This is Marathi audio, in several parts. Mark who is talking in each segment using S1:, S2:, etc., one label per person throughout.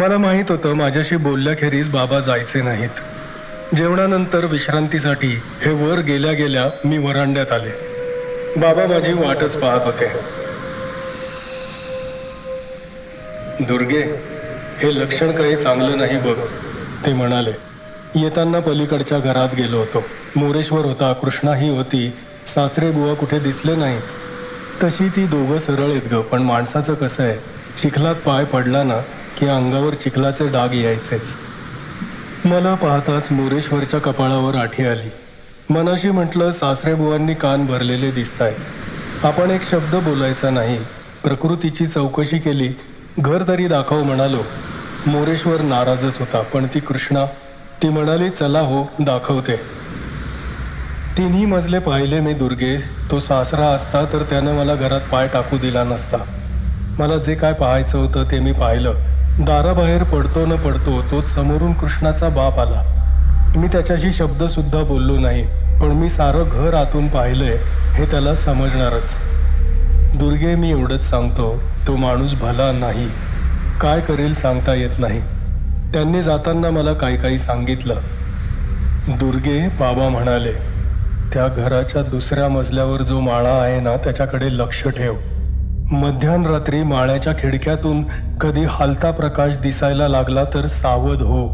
S1: मला माहीत होतं माझ्याशी बोलल्याखेरीज बाबा जायचे नाहीत. जेवणानंतर विश्रांतीसाठी हे वर गेल्या गेल्या मी वरांड्यात आले. बाबा माझी वाटच पाहत होते. दुर्गे हे लक्षण काही चांगलं नाही बघ ते म्हणाले. येताना पलीकडच्या घरात गेलो होतो. मोरेश्वर होता कृष्णाही होती सासरे बुवा कुठे दिसले नाहीत. तशी ती दोघं सरळ आहेत ग पण माणसाचं कसं आहे? चिखलात पाय पडला ना की अंगावर चिखलाचे डाग यायचेच. मला पाहताच मोरेश्वरच्या कपाळावर आठी आली. मनाशी म्हटलं सासरेबुवांनी कान भरलेले दिसतायत. आपण एक शब्द बोलायचा नाही. प्रकृतीची चौकशी केली. घर तरी दाखव म्हणालो. मोरेश्वर नाराजच होता पण ती कृष्णा ती म्हणाली चला हो दाखवते. तिन्ही मजले पाहिले मी दुर्गे. तो सासरा असता तर त्यानं मला घरात पाय टाकू दिला नसता. मला जे काय पाहायचं होतं ते मी पाहिलं. दाराबाहेर पडतो न पडतो तोच समोरून कृष्णाचा बाप आला. मी त्याच्याशी शब्दसुद्धा बोललो नाही पण मी सारं घर आतून पाहिलंय हे त्याला समजणारच. दुर्गे मी एवढंच सांगतो तो माणूस भला नाही. काय करेल सांगता येत नाही. त्यांनी जाताना मला काही काही सांगितलं. दुर्गे बाबा म्हणाले त्या घराच्या दुसऱ्या मजल्यावर जो माळा आहे ना त्याच्याकडे लक्ष ठेव. मध्यान रात्री माळ्याच्या खिडक्यातून कधी हालता प्रकाश दिसायला लागला तर सावध हो.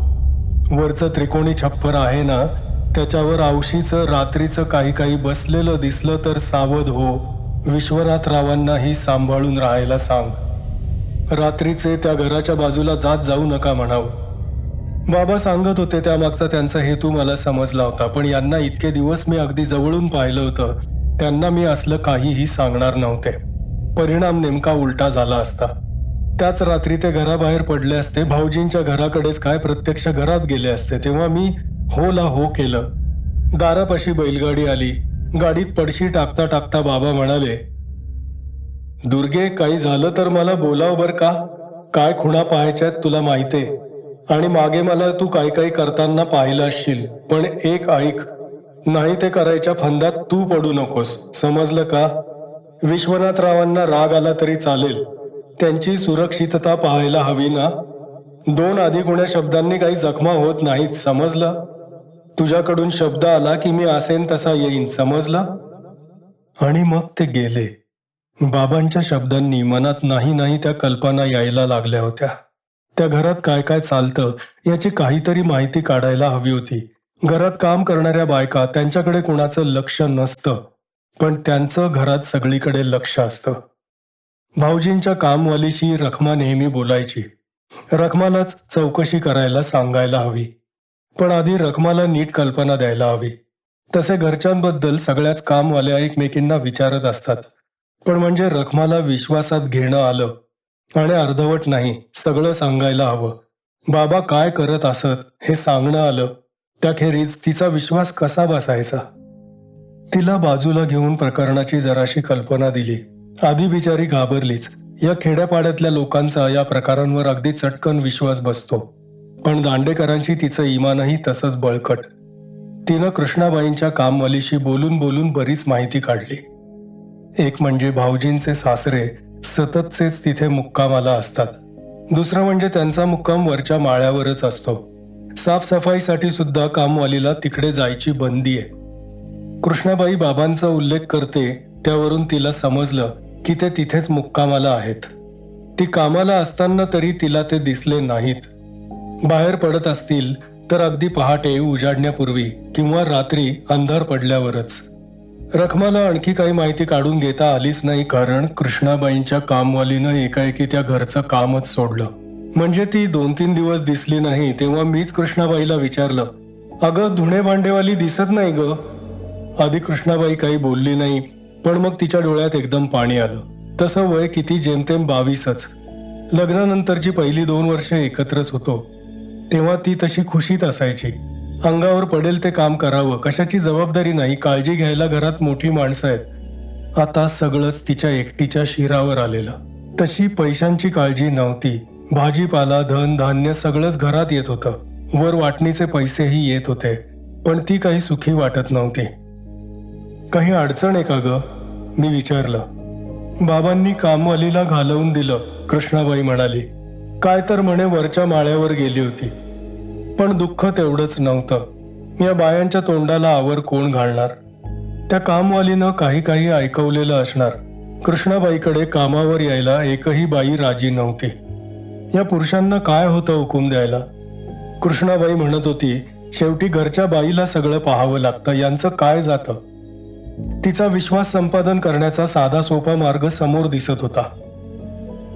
S1: वरचं त्रिकोणी छप्पर आहे ना त्याच्यावर आवशीचं रात्रीचं काही काही बसलेलं दिसलं तर सावध हो. विश्वनाथरावांनाही सांभाळून राहायला सांग. रात्रीचे त्या घराच्या बाजूला जात जाऊ नका म्हणावं. बाबा सांगत होते त्यामागचा त्यांचा हेतू मला समजला होता पण यांना इतके दिवस मी अगदी जवळून पाहिलं होतं. त्यांना मी असलं काहीही सांगणार नव्हते. परिणाम नेमका उलटा झाला असता. त्याच रात्री ते घराबाहेर पडले असते. भाऊजींच्या घराकडेच काय प्रत्यक्ष घरात गेले असते तेव्हा मी हो ला हो केलं. दारापाशी बैलगाडी आली. गाडीत पडशी टाकता टाकता बाबा म्हणाले दुर्गे काही झालं तर मला बोलाव बर का? काय खुणा पाहायच्यात तुला माहिते. आणि मागे मला तू काही काही करताना पाहिला असशील. पण एक ऐक नाही ते करायच्या फंदात तू पडू नकोस. समजलं का? विश्वनाथरावांना राग आला तरी चालेल. त्यांची सुरक्षितता पाहायला हवी ना? दोन आधी कोण्या शब्दांनी काही जखमा होत नाहीत समजलं? तुझ्याकडून शब्द आला की मी असेन तसा येईन समजला? आणि मग ते गेले. बाबांच्या शब्दांनी मनात नाही नाही त्या कल्पना यायला लागल्या होत्या. त्या घरात काय काय चालतं याची काहीतरी माहिती काढायला हवी होती. घरात काम करणाऱ्या बायका त्यांच्याकडे कोणाचं लक्ष नसतं. पण त्यांचं घरात सगळीकडे लक्ष असतं. भाऊजींच्या कामवालीशी रखमा नेहमी बोलायची. रखमालाच चौकशी करायला सांगायला हवी. पण आधी रखमाला नीट कल्पना द्यायला हवी. तसे घरच्यांबद्दल सगळ्याच कामवाल्या एकमेकींना विचारत असतात. पण म्हणजे रखमाला विश्वासात घेणं आलं. आणि अर्धवट नाही सगळं सांगायला हवं. बाबा काय करत असत हे सांगणं आलं. त्याखेरीज तिचा विश्वास कसा बसायचा? तिला बाजूला घेऊन प्रकरणाची जराशी कल्पना दिली. आधी बिचारी घाबरलीच. या खेड्यापाड्यातल्या लोकांचा या प्रकारांवर अगदी चटकन विश्वास बसतो. पण दांडेकरांची तिचं इमानही तसंच बळकट. तिनं कृष्णाबाईंच्या कामवालीशी बोलून बोलून बरीच माहिती काढली. एक म्हणजे भाऊजींचे सासरे सततचेच तिथे मुक्कामाला असतात. दुसरं म्हणजे त्यांचा मुक्काम वरच्या माळ्यावरच असतो. साफसफाईसाठी सुद्धा कामवालीला तिकडे जायची बंदी आहे. कृष्णाबाई बाबांचा उल्लेख करते त्यावरून तिला समजलं की ते तिथेच मुक्कामाला आहेत. ती कामाला असताना तरी तिला ते दिसले नाहीत. बाहेर पडत असतील तर अगदी पहाटे उजाडण्यापूर्वी किंवा रात्री अंधार पडल्यावरच. रखमाला आणखी काही माहिती काढून घेता आलीच नाही कारण कृष्णाबाईंच्या कामवालीनं एकाएकी त्या घरचं कामच सोडलं. म्हणजे ती दोन तीन दिवस दिसली नाही तेव्हा मीच कृष्णाबाईला विचारलं अगं धुणे भांडेवाली दिसत नाही ग. आधी कृष्णाबाई काही बोलली नाही पण मग तिच्या डोळ्यात एकदम पाणी आलं. तसं वय किती जेमतेम बावीसच. लग्नानंतरची पहिली दोन वर्ष एकत्रच होतो. तेव्हा ती तशी खुशीत असायची. अंगावर पडेल ते काम करावं कशाची जबाबदारी नाही काळजी घ्यायला घरात मोठी माणसं आहेत. आता सगळंच तिच्या एकटीच्या शिरावर आलेलं. तशी पैशांची काळजी नव्हती. भाजीपाला धन धान्य सगळंच घरात येत होतं. वर वाटणीचे पैसेही येत होते पण ती काही सुखी वाटत नव्हती. काही अडचण आहे का ग? मी विचारलं. बाबांनी कामवालीला घालवून दिलं कृष्णाबाई म्हणाली. काय तर म्हणे वरच्या माळ्यावर गेली होती. पण दुःख तेवढंच नव्हतं. या बायांच्या तोंडाला आवर कोण घालणार? त्या कामवालीनं काही काही ऐकवलेलं असणार. कृष्णाबाईकडे कामावर यायला एकही बाई राजी नव्हती. या पुरुषांना काय होतं हुकूम द्यायला? कृष्णाबाई म्हणत होती शेवटी घरच्या बाईला सगळं पाहावं लागतं. यांचं काय जातं? तिचा विश्वास संपादन करण्याचा साधा सोपा मार्ग समोर दिसत होता.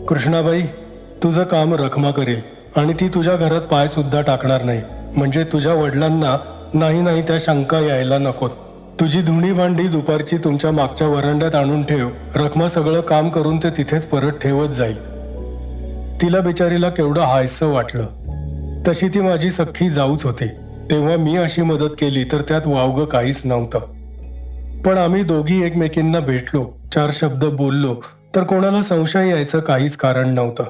S1: कृष्णाबाई तुझं काम रखमा करेल आणि ती तुझ्या घरात पाय सुद्धा टाकणार नाही. म्हणजे तुझ्या वडिलांना नाही नाही त्या शंका यायला नकोत. तुझी धुणी भांडी दुपारची तुमच्या मागच्या वरांड्यात आणून ठेव. रखमा सगळं काम करून ते तिथेच परत ठेवत जाईल. तिला बिचारीला केवढं हायसं वाटलं. तशी ती माझी सख्खी जाऊच होती. तेव्हा मी अशी मदत केली तर त्यात वावगं काहीच नव्हतं. पण आम्ही दोघी एकमेकींना भेटलो चार शब्द बोललो तर कोणाला संशय यायचं काहीच कारण नव्हतं.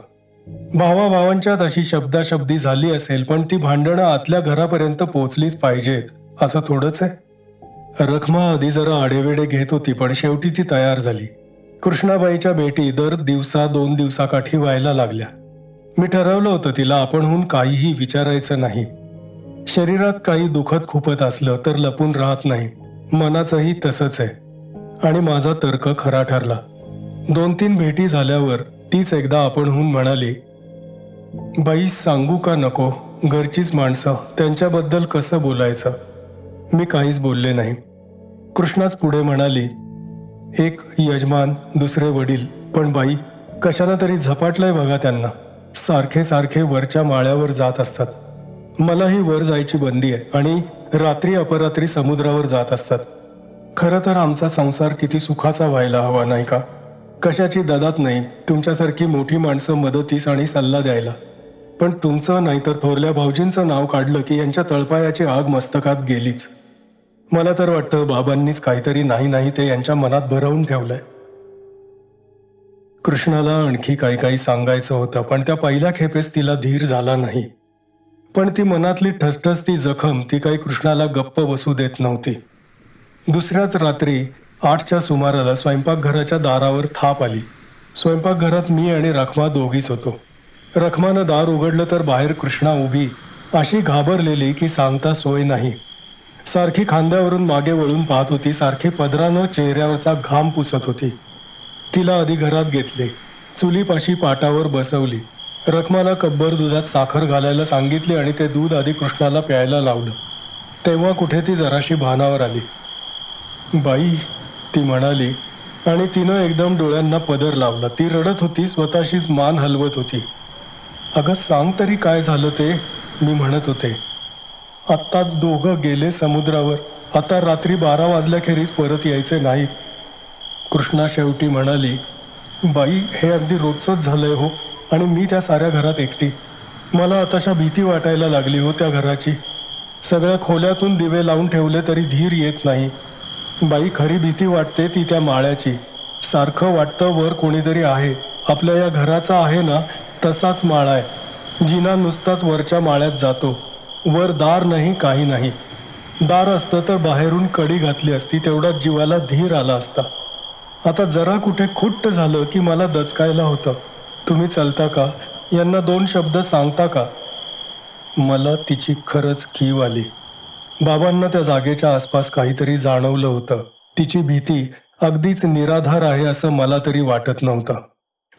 S1: भावाभावांच्यात अशी शब्दाशब्दी झाली असेल पण ती भांडणं आतल्या घरापर्यंत पोचलीच पाहिजेत असं थोडंच आहे. रखमा आधी जरा आडेवेडे घेत होती पण शेवटी ती तयार झाली. कृष्णाबाईच्या भेटी दर दिवसा दोन दिवसाकाठी व्हायला लागल्या. मी ठरवलं होतं तिला आपणहून काहीही विचारायचं नाही. शरीरात काही दुखत खुपत असलं तर लपून राहत नाही. मनाचंही तसंच आहे. आणि माझा तर्क खरा ठरला. दोन तीन भेटी झाल्यावर तीच एकदा आपणहून म्हणाली बाई सांगू का नको? घरचीच माणसं त्यांच्याबद्दल कसं बोलायचं? मी काहीच बोलले नाही. कृष्णाच पुढे म्हणाली एक यजमान दुसरे वडील पण बाई कशाला तरी झपाटलंय बघा त्यांना. सारखे सारखे वरच्या माळ्यावर जात असतात. मलाही वर जायची बंदी आहे आणि रात्री अपरात्री समुद्रावर जात असतात. खरं तर आमचा संसार किती सुखाचा व्हायला हवा नाही का? कशाची ददात नाही तुमच्यासारखी मोठी माणसं मदतीस आणि सल्ला द्यायला. पण तुमचं नाही तर थोरल्या भाऊजींचं नाव काढलं की यांच्या तळपायाची आग मस्तकात गेलीच. मला तर वाटतं बाबांनीच काहीतरी नाही नाही ते यांच्या मनात भरवून ठेवलंय. कृष्णाला आणखी काही काही सांगायचं होतं पण त्या पहिल्या खेपेस तिला धीर झाला नाही. पण ती मनातली ठसठस ती जखम ती काही कृष्णाला गप्प बसू देत नव्हती. दुसऱ्याच रात्री आठच्या सुमाराला स्वयंपाकघराच्या दारावर थाप आली. स्वयंपाकघरात मी आणि रखमा दोघीच होतो. रखमानं दार उघडलं तर बाहेर कृष्णा उभी अशी घाबरलेली की सांगता सोय नाही. सारखी खांद्यावरून मागे वळून पाहत होती सारखी पदरानं चेहऱ्यावरचा घाम पुसत होती. तिला आधी घरात घेतले. चुलीपाशी पाटावर बसवली. रखमाला कब्बर दुधात साखर घालायला सांगितली आणि ते दूध आधी कृष्णाला प्यायला लावलं. तेव्हा कुठे ती जराशी भानावर आली. बाई ती म्हणाली आणि तिनं एकदम डोळ्यांना पदर लावला. ती रडत होती स्वतःशीच मान हलवत होती. अगं सांग तरी काय झालं ते मी म्हणत होते. आत्ताच दोघं गेले समुद्रावर. आता रात्री बारा वाजल्याखेरीज परत यायचे नाहीत. कृष्णा शेवटी म्हणाली बाई हे अगदी रोजच झालंय हो. आणि मी त्या साऱ्या घरात एकटी. मला आताशा भीती वाटायला लागली हो त्या घराची. सगळ्या खोल्यातून दिवे लावून ठेवले तरी धीर येत नाही. बाई खरी भीती वाटते ती त्या माळ्याची. सारखं वाटतं वर कोणीतरी आहे. आपल्या या घराचा आहे ना तसाच माळा आहे. जिना नुसताच वरच्या माळ्यात जातो. वर दार नाही काही नाही. दार असतं तर बाहेरून कडी घातली असती तेवढा जीवाला धीर आला असता. आता जरा कुठे खुट्ट झालं की मला दचकायला होतं. तुम्ही चलता का? यांना दोन शब्द सांगता का? मला तिची खरंच कीव आली. बाबांना त्या जागेच्या आसपास काहीतरी जाणवलं होतं. तिची भीती अगदीच निराधार आहे असं मला तरी वाटत नव्हतं.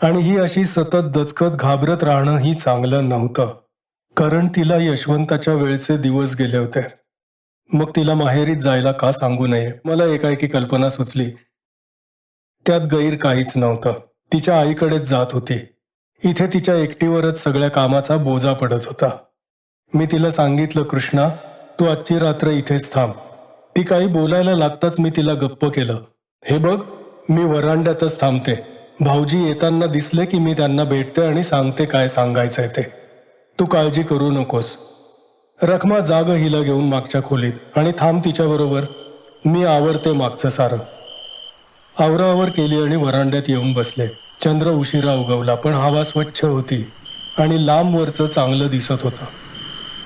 S1: आणि ही अशी सतत दचकत घाबरत राहणं ही चांगलं नव्हतं. कारण तिला यशवंताच्या वेळचे दिवस गेले होते. मग तिला माहेरीत जायला का सांगू नये? मला एकाएकी कल्पना सुचली. त्यात गैर काहीच नव्हतं. तिच्या आईकडेच जात होती. इथे तिच्या एकटीवरच सगळ्या कामाचा बोजा पडत होता. मी तिला सांगितलं कृष्णा तू आजची रात्र इथेच थांब. ती काही बोलायला लागताच मी तिला गप्प केलं. हे बघ मी वरांड्यातच थांबते. भाऊजी येताना दिसले की मी त्यांना भेटते आणि सांगते काय सांगायचंय ते. तू काळजी करू नकोस. रखमा जाग हिला घेऊन मागच्या खोलीत आणि थांब तिच्याबरोबर मी आवरते मागचं सारं. आवरावर केली आणि वरांड्यात येऊन बसले. चंद्र उशिरा उगवला पण हवा स्वच्छ होती आणि लांब वरचं चांगलं दिसत होतं.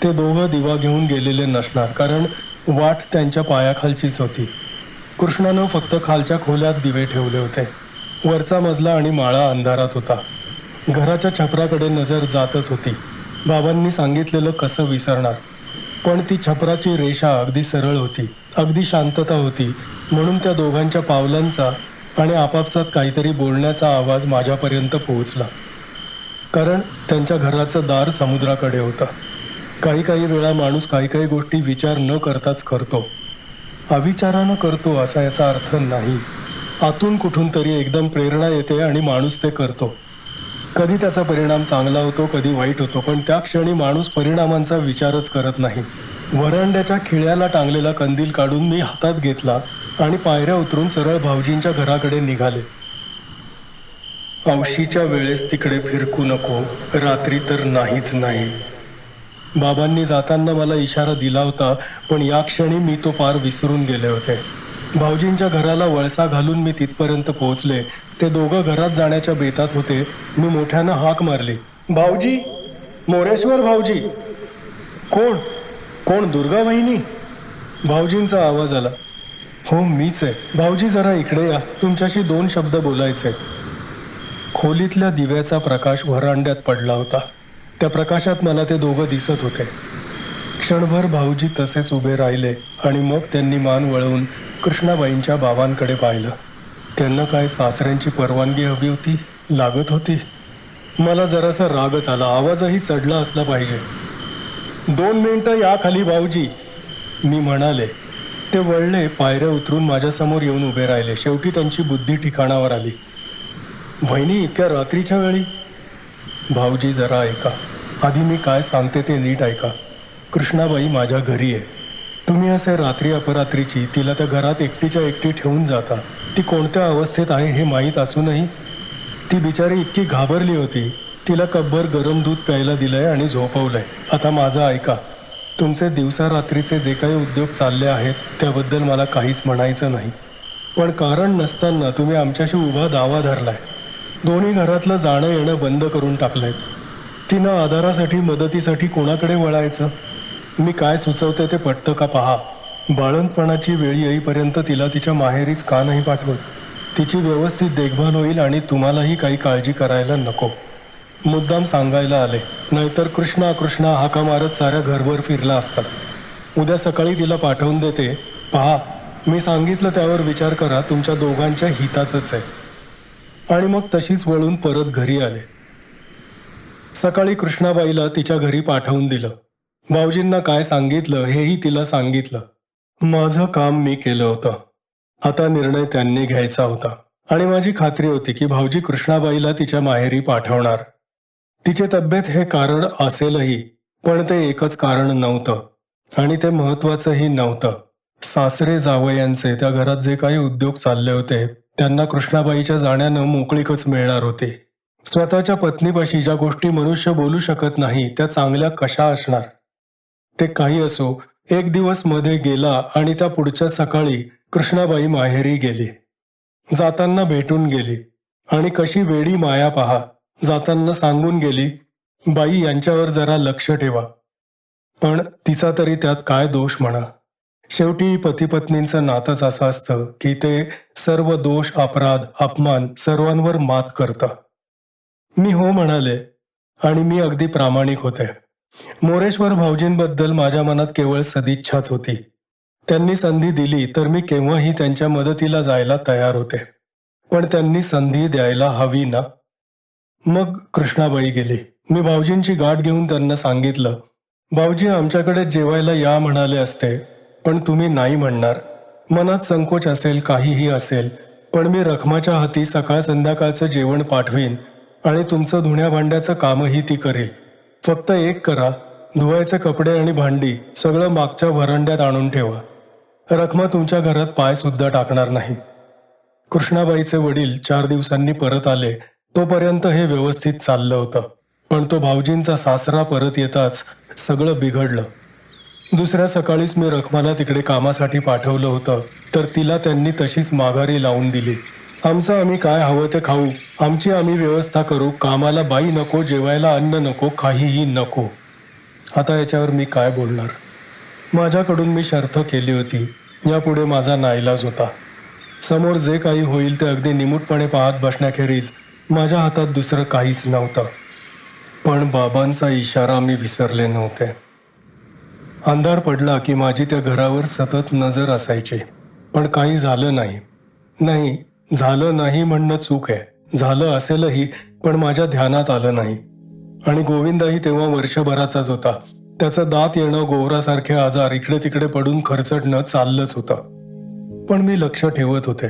S1: ते दोघं दिवा घेऊन गेलेले नसणार कारण वाट त्यांच्या पायाखालचीच होती. कृष्णानं फक्त खालच्या खोल्यात दिवे ठेवले होते. वरचा मजला आणि माळा अंधारात होता. घराच्या छपराकडे नजर जातच होती. बाबांनी सांगितलेलं कसं विसरणार. पण ती छपराची रेषा अगदी सरळ होती अगदी शांतता होती म्हणून त्या दोघांच्या पावलांचा आणि आपापसात काहीतरी बोलण्याचा आवाज माझ्यापर्यंत पोहोचला. कारण त्यांच्या घराचं दार समुद्राकडे होतं. काही काही वेळा माणूस काही काही गोष्टी विचार न करताच करतो. अविचारानं करतो असा याचा अर्थ नाही. आतून कुठून तरी एकदम प्रेरणा येते आणि माणूस ते करतो. कधी त्याचा परिणाम चांगला होतो कधी वाईट होतो पण त्या क्षणी माणूस परिणामांचा विचारच करत नाही. वरांड्याच्या खिळ्याला टांगलेला कंदील काढून मी हातात घेतला. आणि पायऱ्या उतरून सरळ भाऊजींच्या घराकडे निघाले. औशीच्या वेळेस तिकडे फिरकू नको रात्री तर नाहीच नाही. बाबांनी जाताना मला इशारा दिला होता पण या क्षणी मी तो पार विसरून गेले होते. भाऊजींच्या घराला वळसा घालून मी तिथपर्यंत पोहोचले. ते दोघं घरात जाण्याच्या बेतात होते. मी मोठ्यानं हाक मारली. भाऊजी मोरेश्वर भाऊजी. कोण? कोण? दुर्गा वहिनी भाऊजींचा आवाज आला. हो मीच आहे. भाऊजी जरा इकडे या. तुमच्याशी दोन शब्द बोलायचे खोलीतल्या दिव्याचा प्रकाश व्हरांड्यात पडला होता. त्या प्रकाशात मला ते दोघं दिसत होते. क्षणभर भाऊजी तसेच उभे राहिले आणि मग त्यांनी मान वळवून कृष्णाबाईंच्या बाबांकडे पाहिलं. त्यांना काय सासऱ्यांची परवानगी हवी होती? लागत होती? मला जरासा रागच आला. आवाजही चढला असला पाहिजे. दोन मिनटं या खाली भाऊजी. मी म्हणाले ते वळले पायऱ्या उतरून माझ्यासमोर येऊन उभे राहिले. शेवटी त्यांची बुद्धी ठिकाणावर आली. वहिनी इतक्या रात्रीच्या वेळी? भाऊजी जरा ऐका. आधी मी काय सांगते ते नीट ऐका. कृष्णाबाई माझ्या घरी आहे. तुम्ही असे रात्री अपरात्रीची तिला त्या घरात एकटीच्या एकटी ठेवून जाता. ती कोणत्या अवस्थेत आहे हे माहीत असूनही ती बिचारी इतकी घाबरली होती. तिला कब्बर गरम दूध प्यायला दिलंय आणि झोपवलंय. आता माझं ऐका. तुमचे दिवसा रात्रीचे जे काही उद्योग चालले आहेत त्याबद्दल मला काहीच म्हणायचं नाही. पण कारण नसताना तुम्ही आमच्याशी उभा दावा धरलाय. दोन्ही घरातलं जाणं येणं बंद करून टाकलंय. तिनं आधारासाठी मदतीसाठी कोणाकडे वळायचं? मी काय सुचवते ते पटतं का पहा. बाळंतपणाची वेळ येईपर्यंत तिला तिच्या माहेरीच का नाही पाठवत? तिची व्यवस्थित देखभाल होईल आणि तुम्हालाही काही काळजी करायला नको. मुद्दाम सांगायला आले. नाहीतर कृष्णा कृष्णा हाका मारत साऱ्या घरभर फिरला असतात. उद्या सकाळी तिला पाठवून देते. पहा मी सांगितलं त्यावर विचार करा तुमच्या दोघांच्या हिताचंच आहे. आणि मग तशीच वळून परत घरी आले. सकाळी कृष्णाबाईला तिच्या घरी पाठवून दिलं. भाऊजींना काय सांगितलं हेही तिला सांगितलं. माझं काम मी केलं होतं. आता निर्णय त्यांनी घ्यायचा होता. आणि माझी खात्री होती की भाऊजी कृष्णाबाईला तिच्या माहेरी पाठवणार. तिची तब्येत हे कारण असेलही पण ते एकच कारण नव्हतं. आणि ते महत्वाचंही नव्हतं. सासरे जावयांचे त्या घरात जे काही उद्योग चालले होते त्यांना कृष्णाबाईच्या जाण्यानं मोकळीकच मिळणार होते. स्वतःच्या पत्नीपाशी ज्या गोष्टी मनुष्य बोलू शकत नाही त्या चांगल्या कशा असणार? ते काही असो एक दिवसमध्ये गेला आणि त्या पुढच्या सकाळी कृष्णाबाई माहेरी गेली. जाताना भेटून गेली. आणि कशी वेडी माया पहा. जाताना सांगून गेली बाई यांच्यावर जरा लक्ष ठेवा. पण तिचा तरी त्यात काय दोष म्हणा. शेवटी पतीपत्नींचं नातंच असं असतं की ते सर्व दोष अपराध अपमान सर्वांवर मात करतं. मी हो म्हणाले आणि मी अगदी प्रामाणिक होते. मोरेश्वर भाऊजींबद्दल माझ्या मनात केवळ सदिच्छाच होती. त्यांनी संधी दिली तर मी केव्हाही त्यांच्या मदतीला जायला तयार होते. पण त्यांनी संधी द्यायला हवी ना? मग कृष्णाबाई गेली. मी भाऊजींची गाठ घेऊन त्यांना सांगितलं भाऊजी आमच्याकडे जेवायला या म्हणाले असते पण तुम्ही नाही म्हणणार. मनात संकोच असेल काहीही असेल पण मी रखमाच्या हाती सकाळ संध्याकाळचं जेवण पाठवीन आणि तुमचं धुण्या भांड्याचं कामही ती करेल. फक्त एक करा धुवायचे कपडे आणि भांडी सगळं मागच्या व्हरांड्यात आणून ठेवा. रखमा तुमच्या घरात पाय सुद्धा टाकणार नाही. कृष्णाबाईचे वडील चार दिवसांनी परत आले तोपर्यंत हे व्यवस्थित चाललं होतं. पण तो भाऊजींचा सासरा परत येताच सगळं बिघडलं. दुसऱ्या सकाळीच मी रखमाला तिकडे कामासाठी पाठवलं होतं तर तिला त्यांनी तशीच माघारी लावून दिली. आमचं आम्ही काय हवं ते खाऊ आमची आम्ही व्यवस्था करू कामाला बाई नको जेवायला अन्न नको काहीही नको. आता याच्यावर मी काय बोलणार? माझ्याकडून मी शर्थ केली होती. यापुढे माझा नाईलाज होता. समोर जे काही होईल ते अगदी निमूटपणे पाहत बसण्याखेरीज माझ्या हातात दुसरं काहीच नव्हतं. पण बाबांचा इशारा मी विसरले नव्हते. अंधार पडला की माझी त्या घरावर सतत नजर असायची. पण काही झालं नाही. नाही झालं नाही म्हणणं चूक आहे. झालं असेलही पण माझ्या ध्यानात आलं नाही. आणि गोविंदाही तेव्हा वर्षभराचाच होता. त्याचं दात येणं गोवरासारखे आजार इकडे तिकडे पडून खरचटणं चाललंच होतं. पण मी लक्ष ठेवत होते.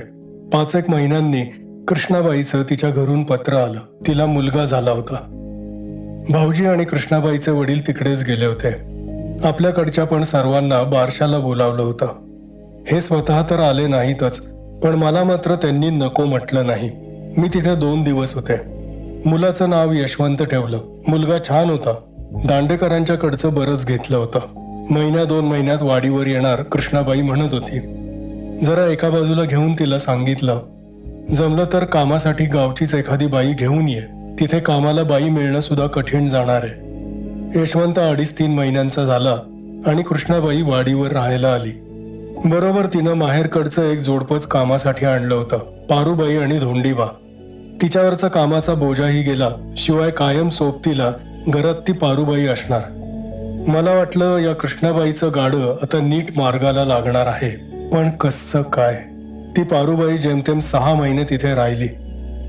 S1: पाच एक महिन्यांनी कृष्णाबाईचं तिच्या घरून पत्र आलं. तिला मुलगा झाला होता. भाऊजी आणि कृष्णाबाईचे वडील तिकडेच गेले होते. आपल्याकडच्या पण सर्वांना बारशाला बोलावलं होतं. हे स्वतः तर आले नाहीतच पण मला मात्र त्यांनी नको म्हटलं नाही. मी तिथे दोन दिवस होते. मुलाचं नाव यशवंत ठेवलं. मुलगा छान होता. दांडेकरांच्याकडचं बरंच घेतलं होतं. महिन्या दोन महिन्यात वाडीवर येणार कृष्णाबाई म्हणत होती. जरा एका बाजूला घेऊन तिला सांगितलं जमलं तर कामासाठी गावचीच एखादी बाई घेऊन ये. तिथे कामाला बाई मिळणं सुद्धा कठीण जाणार आहे. यशवंत अडीच तीन महिन्यांचा झाला आणि कृष्णाबाई वाडीवर राहायला आली. बरोबर तिनं माहेरकडचं एक जोडपच कामासाठी आणलं होतं पारूबाई आणि धोंडीबा. तिच्यावरचा कामाचा बोजाही गेला शिवाय कायम सोबतीला घरात ती पारूबाई असणार. मला वाटलं या कृष्णाबाईचं गाडं आता नीट मार्गाला लागणार आहे पण कसं काय? ती पारूबाई जेमतेम सहा महिने तिथे राहिली.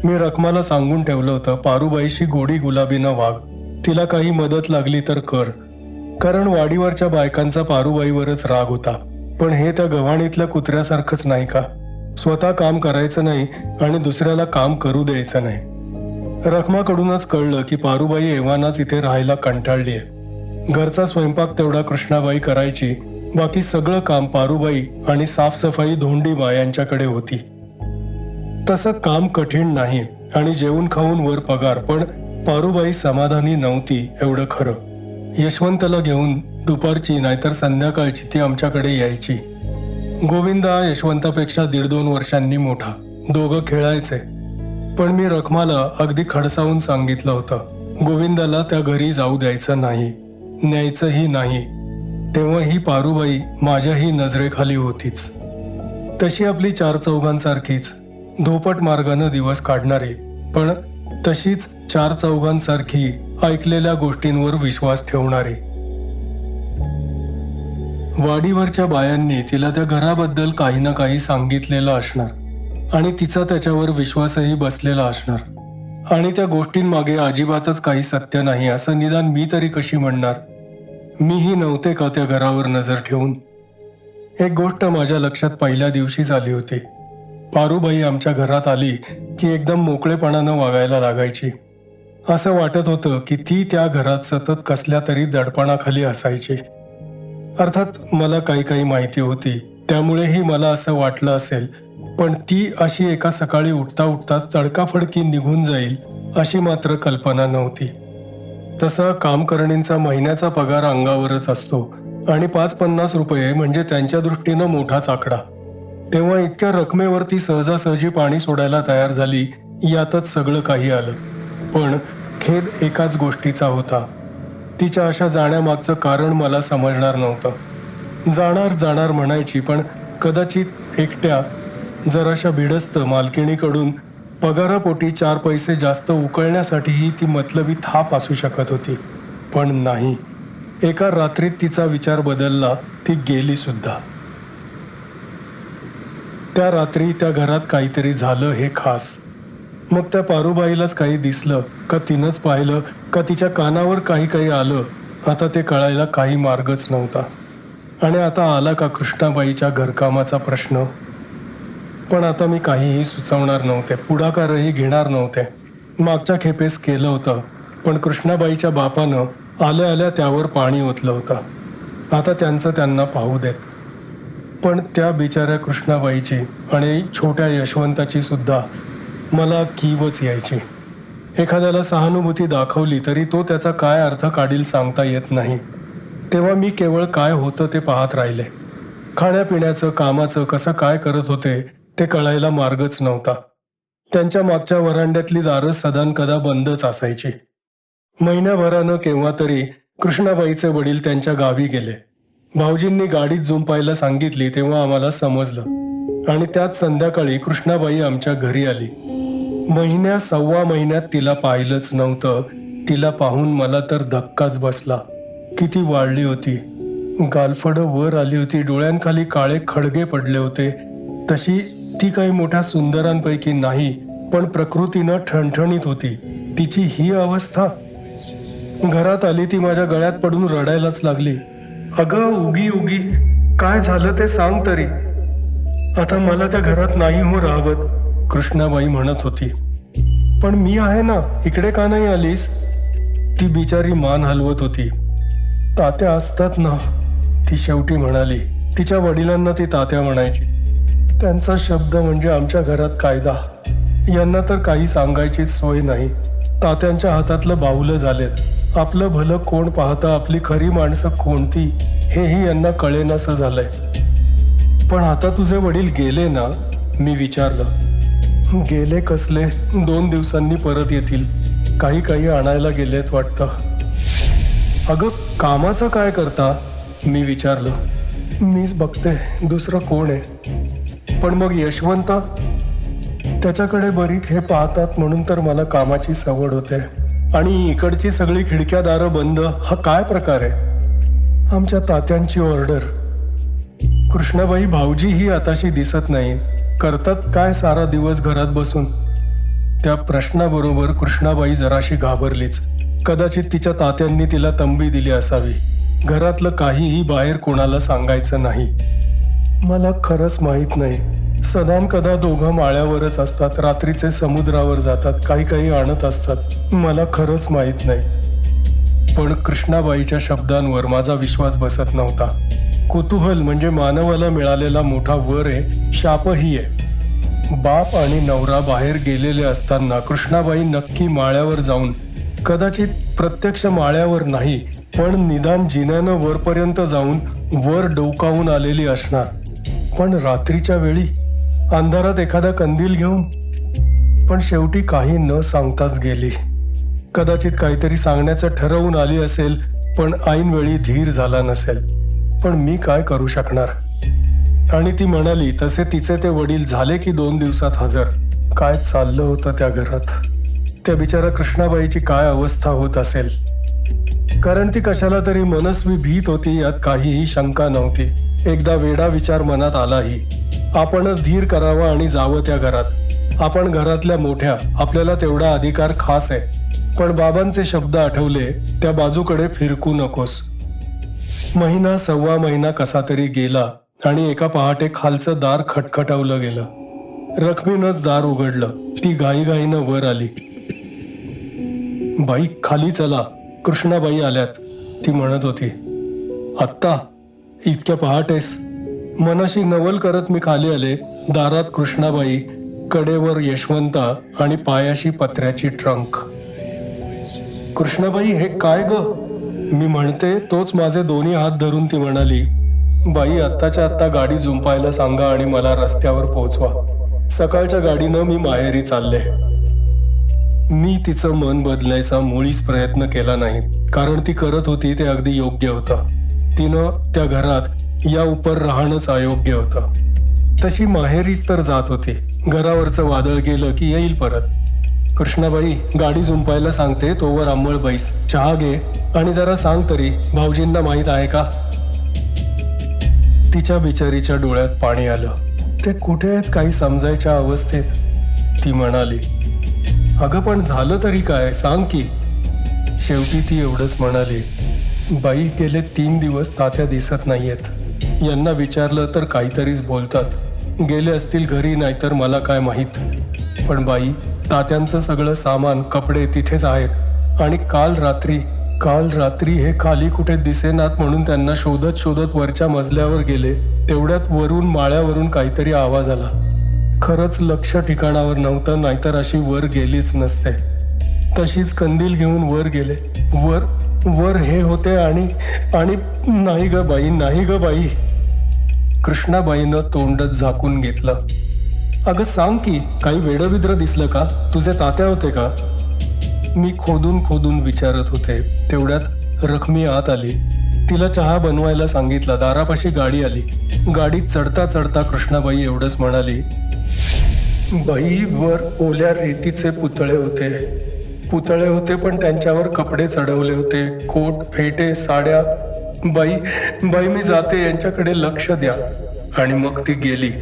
S1: मी रकमाला सांगून ठेवलं होतं पारूबाईशी गोडी गुलाबीनं वाघ. तिला काही मदत लागली तर कर. कारण वाडीवरच्या बायकांचा पारूबाईवरच राग होता. पण हे त्या गव्हाणीतल्या कुत्र्यासारखंच नाही का? स्वतः काम करायचं नाही आणि दुसऱ्याला काम करू द्यायचं नाही. रखमाकडूनच कळलं की पारूबाई एव्हानाच इथे राहायला कंटाळली आहे घरचा स्वयंपाक तेवढा कृष्णाबाई करायची बाकी सगळं काम पारूबाई आणि साफसफाई धोंडीबा यांच्याकडे होती. तसं काम कठीण नाही आणि जेवून खाऊन वर पगार पण पारूबाई समाधानी नव्हती एवढं खरं. यशवंतला घेऊन दुपारची नाहीतर संध्याकाळची ती आमच्याकडे यायची. गोविंदा यशवंतापेक्षा दीड दोन वर्षांनी मोठा. दोघं खेळायचे. पण मी रखमाला अगदी खडसावून सांगितलं होतं. गोविंदाला त्या घरी जाऊ द्यायचं नाही न्यायचंही नाही. तेव्हा ही पारूबाई माझ्याही नजरेखाली होतीच. तशी आपली चार चौघांसारखीच धोपट मार्गानं दिवस काढणारी पण तशीच चार चौघांसारखी ऐकलेल्या गोष्टींवर विश्वास ठेवणारी. वाडीवरच्या बायांनी तिला त्या घराबद्दल काही ना काही सांगितलेलं असणार आणि तिचा त्याच्यावर विश्वासही बसलेला असणार. आणि त्या गोष्टींमागे अजिबातच काही सत्य नाही असं निदान मी तरी कशी म्हणणार? मीही नव्हते का त्या घरावर नजर ठेवून? एक गोष्ट माझ्या लक्षात पहिल्या दिवशीच आली होती. पारूबाई आमच्या घरात आली की एकदम मोकळेपणानं वागायला लागायची. असं वाटत होतं की ती त्या घरात सतत कसल्या तरी दडपणाखाली असायची. अर्थात मला काही काही माहिती होती. त्यामुळेही मला असं वाटलं असेल पण ती अशी एका सकाळी उठता उठताच तडकाफडकी निघून जाईल अशी मात्र कल्पना नव्हती. तसा कामकरणींचा महिन्याचा पगार अंगावरच असतो आणि पाच पन्नास रुपये म्हणजे त्यांच्या दृष्टीनं मोठाच आकडा तेव्हा इतक्या रकमेवरती सहजासहजी पाणी सोडायला तयार झाली यातच सगळं काही आलं. पण खेद एकाच गोष्टीचा होता. तिच्या अशा जाण्यामागचं कारण मला समजणार नव्हतं. जाणार जाणार म्हणायची पण कदाचित एकट्या जराशा भिडस्त मालकिणीकडून पगारापोटी चार पैसे जास्त उकळण्यासाठीही ती मतलबी थाप असू शकत होती पण नाही. एका रात्रीत तिचा विचार बदलला ती गेली सुद्धा. त्या रात्री त्या घरात काहीतरी झालं हे खास. मग त्या पारूबाईलाच काही दिसलं का तिनंच पाहिलं का तिच्या कानावर काही काही आलं आता ते कळायला काही मार्गच नव्हता. आणि आता आला का कृष्णाबाईच्या घरकामाचा प्रश्न? पण आता मी काहीही सुचवणार नव्हते. पुढाकारही घेणार नव्हते. मागच्या खेपेस केलं होतं. पण कृष्णाबाईच्या बापानं आल्या आल्या त्यावर पाणी ओतलं होतं. आता त्यांचं त्यांना पाहू देत. पण त्या बिचाऱ्या कृष्णाबाईची आणि छोट्या यशवंताची सुद्धा मला कीवच यायची. एखाद्याला सहानुभूती दाखवली तरी तो त्याचा काय अर्थ काढील सांगता येत नाही. तेव्हा मी केवळ काय होतं ते पाहत राहिले. खाण्यापिण्याचं कामाचं कसं काय करत होते ते कळायला मार्गच नव्हता. त्यांच्या मागच्या वरांड्यातली दारं सदानकदा बंदच असायची. महिन्याभरानं केव्हा तरी कृष्णाबाईचे वडील त्यांच्या गावी गेले. भाऊजींनी गाडीत झुंपायला सांगितली तेव्हा आम्हाला समजलं. आणि त्याच संध्याकाळी कृष्णाबाई आमच्या घरी आली. महिन्या सव्वा महिन्यात तिला पाहिलंच नव्हतं. तिला पाहून मला तर धक्काच बसला. किती वाढली होती. गालफडं वर आली होती. डोळ्यांखाली काळे खडगे पडले होते. तशी ती काही मोठ्या सुंदरांपैकी नाही पण प्रकृतीनं ठणठणीत होती. तिची ही अवस्था. घरात आली ती माझ्या गळ्यात पडून रडायलाच लागली. अगं उगी उगी काय झालं ते सांग तरी. आता मला त्या घरात नाही हो राहवत कृष्णाबाई म्हणत होती. पण मी आहे ना इकडे का नाही आलीस? ती बिचारी मान हलवत होती. तात्या असतात ना ती शेवटी म्हणाली. तिच्या वडिलांना ती तात्या म्हणायची. त्यांचा शब्द म्हणजे आमच्या घरात कायदा. यांना तर काही सांगायचीच सोय नाही. तात्यांच्या हातातलं बाहुलं झालेत. आपलं भलं कोण पाहतं आपली खरी माणसं कोणती हेही यांना कळेनासं झालंय. पण आता तुझे वडील गेले ना? मी विचारलं. गेले कसले? दोन दिवसांनी परत येतील. काही काही आणायला गेलेत वाटतं. अगं कामाचं काय करता? मी विचारलं. मीच बघते दुसरं कोण आहे? पण मग यशवंत त्याच्याकडे बरीक हे पाहतात म्हणून तर मला कामाची सवड होते. आणि इकडची सगळी खिडक्या दारं बंद हा काय प्रकार आहे? आमच्या तात्यांची ऑर्डर कृष्णाबाई भाऊजी ही आताशी दिसत नाही. करतात काय सारा दिवस घरात बसून? त्या प्रश्नाबरोबर कृष्णाबाई जराशी घाबरलीच. कदाचित तिच्या तात्यांनी तिला तंबी दिली असावी. घरातलं काहीही बाहेर कोणाला सांगायचं नाही. मला खरंच माहीत नाही. सदान कदा दोघं माळ्यावरच असतात रात्रीचे समुद्रावर जातात काही काही आणत असतात. मला खरंच माहीत नाही. पण कृष्णाबाईच्या शब्दांवर माझा विश्वास बसत नव्हता. कुतूहल म्हणजे मानवाला मिळालेला मोठा वर आहे शापही आहे. बाप आणि नवरा बाहेर गेलेले असताना कृष्णाबाई नक्की माळ्यावर जाऊन कदाचित प्रत्यक्ष माळ्यावर नाही पण निदान जिन्यानं वरपर्यंत जाऊन वर डोकावून आलेली असणार. पण रात्रीच्या वेळी अंधारात एखादा कंदील घेऊन पण शेवटी काही न सांगताच गेली. कदाचित काहीतरी सांगण्याचं ठरवून आली असेल पण ऐनवेळी धीर झाला नसेल. पण मी काय करू शकणार? आणि ती म्हणाली तसे तिचे ते वडील झाले की दोन दिवसात हजर. काय चाललं होतं त्या घरात? त्या बिचारा कृष्णाबाईची काय अवस्था होत असेल? कारण ती कशाला तरी मनस्वी भीत होती यात काहीही शंका नव्हती. एकदा वेडा विचार मनात आलाही. आपणच धीर करावा आणि जावं त्या घरात. आपण घरातल्या मोठ्या आपल्याला तेवढा अधिकार खास आहे. पण बाबांचे शब्द आठवले त्या बाजूकडे फिरकू नकोस. महिना सव्वा महिना कसा तरी गेला आणि एका पहाटे खालचं दार खटखटावलं गेलं. रखमीनंच दार उघडलं. ती घाईघाईनं वर आली. बाई खाली चला. कृष्णाबाई आल्यात. ती म्हणत होती आत्ता इतक्या पहाटेस मनाशी नवल करत मी खाली आले. दारात कृष्णाबाई कडेवर यशवंता आणि पायाशी पत्र्याची ट्रंक. कृष्णाबाई हे काय ग? मी म्हणते तोच माझे दोन्ही हात धरून ती म्हणाली बाई आत्ताच्या आत्ता गाडी झुंपायला सांगा आणि मला रस्त्यावर पोहोचवा. सकाळच्या गाडीनं मी माहेरी चालले. मी तिचं मन बदलायचा मुळीच प्रयत्न केला नाही. कारण ती करत होती ते अगदी योग्य होतं. तिनं त्या घरात या उपर राहणंच अयोग्य होतं. तशी माहेरीच तर जात होती. घरावरचं वादळ गेलं की येईल परत. कृष्णाबाई गाडी झुंपायला सांगते तोवर आंबळ बैस. चहा घे. आणि जरा सांग तरी भाऊजींना माहीत आहे का? तिच्या बिचारीच्या डोळ्यात पाणी आलं. ते कुठे आहेत काही समजायच्या अवस्थेत? ती म्हणाली अगं पण झालं तरी काय? सांग की. शेवटी ती एवढंच म्हणाली बाई गेले तीन दिवस तात्या दिसत नाहीयेत. यांना विचारलं तर काहीतरीच बोलतात. गेले असतील घरी नाहीतर मला काय माहीत. पण बाई तात्यांचं सगळं सामान कपडे तिथेच आहेत. आणि काल रात्री काल रात्री हे खाली कुठे दिसेनात म्हणून त्यांना शोधत शोधत वरच्या मजल्यावर गेले तेवढ्यात वरून माळ्यावरून काहीतरी आवाज आला. खरंच लक्ष ठिकाणावर नव्हतं नाहीतर अशी वर गेलीच नसते. तशीच कंदील घेऊन वर गेले. वर वर हे होते आणि आणि नाही ग बाई नाही ग बाई. कृष्णाबाईनं तोंडच झाकून घेतलं. अगं सांग की काही वेडविद्र दिसलं का? तुझे तात्या होते का? मी खोदून खोदून विचारत होते. तेवढ्यात रखमी आत आली. तिला चहा बनवायला सांगितला. दारापाशी गाडी आली. गाडीत चढता चढता कृष्णाबाई एवढंच म्हणाली बाईवर ओल्या रेतीचे पुतळे होते. पुतळे होते पण त्यांच्यावर कपडे चढवले होते. कोट फेटे साड्या. बाई बाई मी जाते यांच्याकडे लक्ष द्या. आणि मग ती गेली.